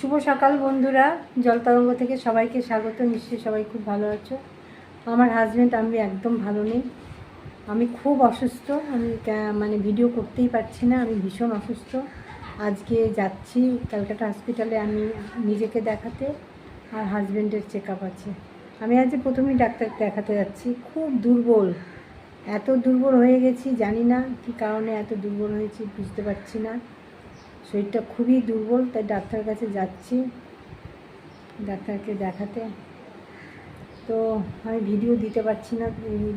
শুভ সকাল বন্ধুরা। জলতরঙ্গ থেকে সবাইকে স্বাগত। নিশ্চয়ই সবাই খুব ভালো আছো। আমার হাজব্যান্ড আমি একদম ভালো নেই। আমি খুব অসুস্থ। আমি মানে ভিডিও করতেই পারছি না। আমি ভীষণ অসুস্থ। আজকে যাচ্ছি ক্যালকাটা হসপিটালে আমি নিজেকে দেখাতে আর হাজব্যান্ডের চেক আছে। আমি আজকে প্রথমেই ডাক্তার দেখাতে যাচ্ছি। খুব দুর্বল। এত দুর্বল হয়ে গেছি, জানি না কী কারণে এত দুর্বল হয়েছি, বুঝতে পারছি না। শরীরটা খুবই দুর্বল, তাই ডাক্তার কাছে যাচ্ছি, ডাক্তারকে দেখাতে। তো আমি ভিডিও দিতে পারছি না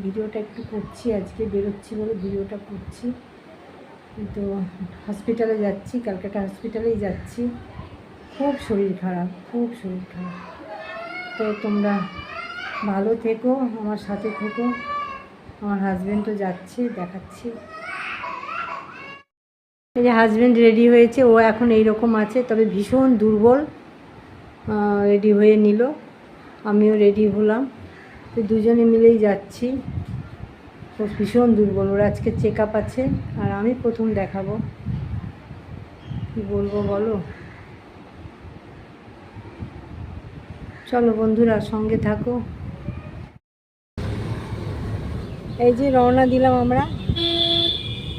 ভিডিওটা একটু করছি, আজকে বেরোচ্ছি বলে ভিডিওটা করছি। তো হসপিটালে যাচ্ছি, ক্যালকাটা হসপিটালেই যাচ্ছি। খুব শরীর খারাপ, খুব শরীর খারাপ। তো তোমরা ভালো থেকো, আমার সাথে থেকো, আমার হাজব্যান্ডও যাচ্ছে, দেখাচ্ছি। এই যে হাজব্যান্ড রেডি হয়েছে, ও এখন এই রকম আছে, তবে ভীষণ দুর্বল রেডি হয়ে নিল। আমিও রেডি হলাম। তো দুজনে মিলেই যাচ্ছি। ও ভীষণ দুর্বল, ওর আজকে চেক আপ আছে, আর আমি প্রথম দেখাবো। কী বলব বলো? চলো বন্ধুরা, সঙ্গে থাকো। এই যে রওনা দিলাম আমরা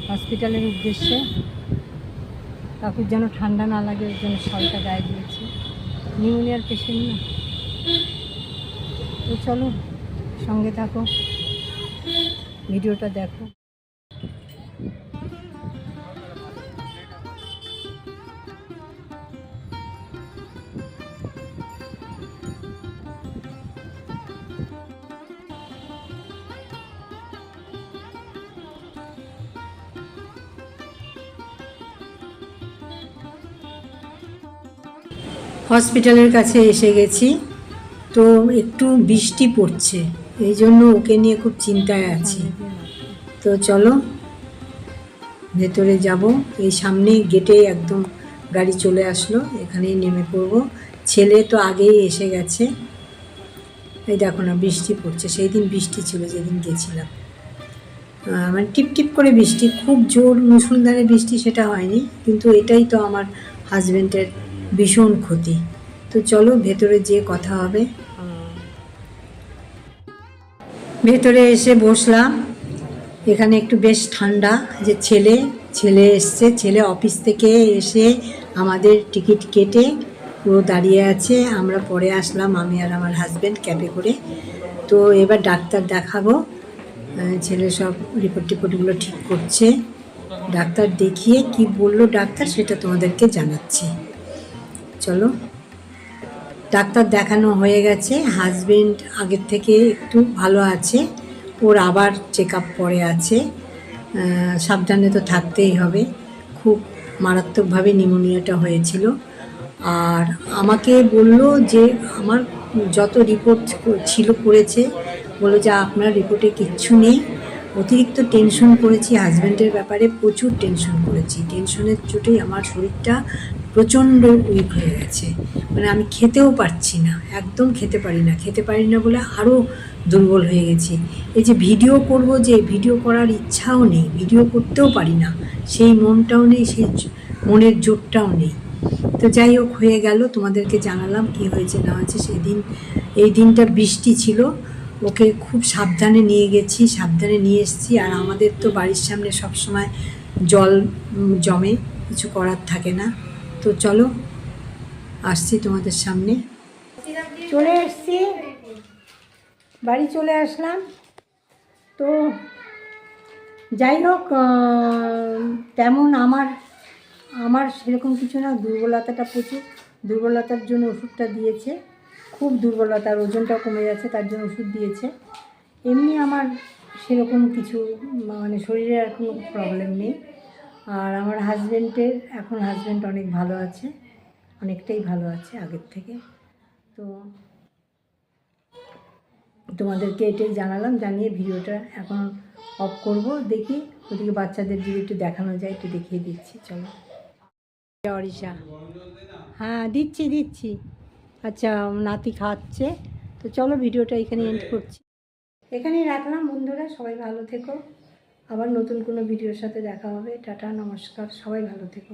হসপিটালের উদ্দেশ্যে। কাকুর যেন ঠান্ডা না লাগে, ওই জন্য শলটা গায়ে দিয়েছি। নিউমোনিয়ার পেশেন্ট না? তো চলো সঙ্গে থাকো ভিডিওটা দেখো। হসপিটালের কাছে এসে গেছি। তো একটু বৃষ্টি পড়ছে, এই জন্য ওকে নিয়ে খুব চিন্তায় আছি। তো চলো, ভেতরে যাব। এই সামনে গেটে একদম গাড়ি চলে আসলো, এখানেই নেমে পড়ব। ছেলে তো আগেই এসে গেছে। এই দেখো না, বৃষ্টি পড়ছে, সেই দিন বৃষ্টি ছিল, যেদিন গেছিলাম। মানে টিপ টিপ করে বৃষ্টি, খুব জোর মুসুলধারে বৃষ্টি সেটা হয়নি, কিন্তু এটাই তো আমার হাজবেন্ডের ভীষণ ক্ষতি। তো চলো ভেতরে যেয়ে কথা হবে। ভেতরে এসে বসলাম। এখানে একটু বেশ ঠান্ডা। যে ছেলে ছেলে এসছে। ছেলে অফিস থেকে এসে আমাদের টিকিট কেটে পুরো দাঁড়িয়ে আছে। আমরা পরে আসলাম, আমি আর আমার হাজব্যান্ড ক্যাবে করে। তো এবার ডাক্তার দেখাবো। ছেলে সব রিপোর্ট টিপোর্টগুলো ঠিক করছে। ডাক্তার দেখিয়ে কি বলল ডাক্তার সেটা তোমাদেরকে জানাচ্ছি। চলো। ডাক্তার দেখানো হয়ে গেছে হাজবেন্ড আগের থেকে একটু ভালো আছে, ওর আবার চেক আপ পরে আছে। সাবধানে তো থাকতেই হবে। খুব মারাত্মকভাবে নিউমোনিয়াটা হয়েছিল। আর আমাকে বলল যে, আমার যত রিপোর্ট ছিল করেছে, বলল যে আপনার রিপোর্টে কিচ্ছু নেই। অতিরিক্ত টেনশন করেছি হাজব্যান্ডের ব্যাপারে প্রচুর টেনশন করেছি। টেনশনের চোটেই আমার শরীরটা প্রচণ্ড উইক হয়ে গেছে। মানে আমি খেতেও পারছি না, একদম খেতে পারি না। খেতে পারি না বলে আরও দুর্বল হয়ে গেছি। এই যে ভিডিও করব যে ভিডিও করার ইচ্ছাও নেই ভিডিও করতেও পারি না। সেই মনটাও নেই, সেই মনের জোরটাও নেই। তো যাই হোক, হয়ে গেল। তোমাদেরকে জানালাম কি হয়েছে, না হয়েছে, সেদিন, এই দিনটা বৃষ্টি ছিল। ওকে খুব সাবধানে নিয়ে গেছি, সাবধানে নিয়ে এসেছি। আর আমাদের তো বাড়ির সামনে সব সময় জল জমে, কিছু করার থাকে না। তো চলো, আসছি তোমাদের সামনে। চলে এসছি। বাড়ি চলে আসলাম। তো যাই হোক তেমন আমার আমার সেরকম কিছু না, দুর্বলতাটা প্রচুর। দুর্বলতার জন্য ওষুধটা দিয়েছে। খুব দুর্বলতার ওজনটা কমে যাচ্ছে তার জন্য ওষুধ দিয়েছে। এমনি আমার সেরকম কিছু মানে শরীরে আর কোনো প্রবলেম নেই। আর আমার হাজব্যান্ডের এখন হাজব্যান্ড অনেক ভালো আছে অনেকটাই ভালো আছে আগের থেকে। তো তোমাদেরকে এটাই জানালাম জানিয়ে ভিডিওটা এখন অফ করব। দেখি ওদিকে বাচ্চাদের যদি একটু দেখানো যায় একটু দেখিয়ে দিচ্ছি চলো। অরিশা। হ্যাঁ দিচ্ছি দিচ্ছি। আচ্ছা নাতি খাচ্ছে। তো চলো ভিডিওটা এখানে এন্ড করছি। এখানেই রাখলাম বন্ধুরা, সবাই ভালো থেকো। আবার নতুন কোনো ভিডিওর সাথে দেখা হবে। টাটা, নমস্কার, সবাই ভালো থেকো।